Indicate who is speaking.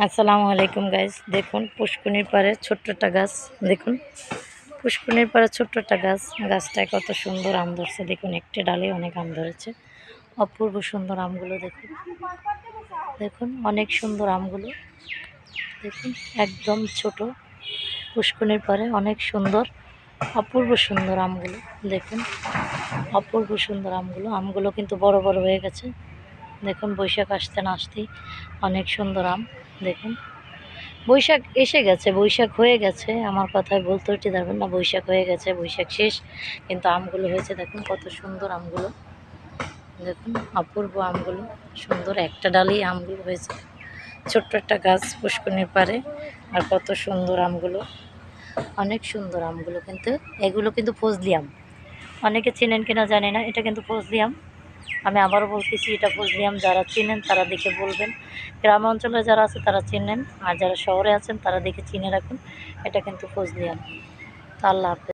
Speaker 1: আসসালামু আলাইকুম গাইস দেখুন পুষ্কুনির পাড়ে ছোট্টটা গাছ। দেখুন পুষ্কুনির পাড়ে ছোট্ট একটা গাছ। গাছটায় কত সুন্দর আম ধরছে। দেখুন, একটি ডালে অনেক আম ধরেছে। অপূর্ব সুন্দর আমগুলো দেখুন। দেখুন, অনেক সুন্দর আমগুলো। দেখুন, একদম ছোট পুষ্কুনির পাড়ে অনেক সুন্দর, অপূর্ব সুন্দর আমগুলো। দেখুন, অপূর্ব সুন্দর আমগুলো। আমগুলো কিন্তু বড় বড় হয়ে গেছে। দেখুন, বৈশাখ আসতে না আসতেই। অনেক সুন্দর আম, দেখুন। বৈশাখ এসে গেছে, বৈশাখ হয়ে গেছে। আমার কথায় বলতে উঠে যাবেন না, বৈশাখ হয়ে গেছে, বৈশাখ শেষ। কিন্তু আমগুলো হয়েছে, দেখুন কত সুন্দর আমগুলো। দেখুন, অপূর্ব আমগুলো, সুন্দর। একটা ডালেই আমগুলো হয়েছে। ছোট্ট একটা গাছ পুষ্করণীর পারে আর কত সুন্দর আমগুলো। অনেক সুন্দর আমগুলো কিন্তু। এগুলো কিন্তু ফজলি আম। অনেকে চেনেন কিনা জানি না, এটা কিন্তু ফজলি আম। আমি আবারও বলতেছি, এটা আমি যারা চিনেন তারা দেখে বলবেন। গ্রাম অঞ্চলে যারা আছে তারা চিনেন, আর যারা শহরে আছেন তারা দেখে চিনে রাখুন, এটা কিন্তু তো তা আল্লাহ হাফেজ।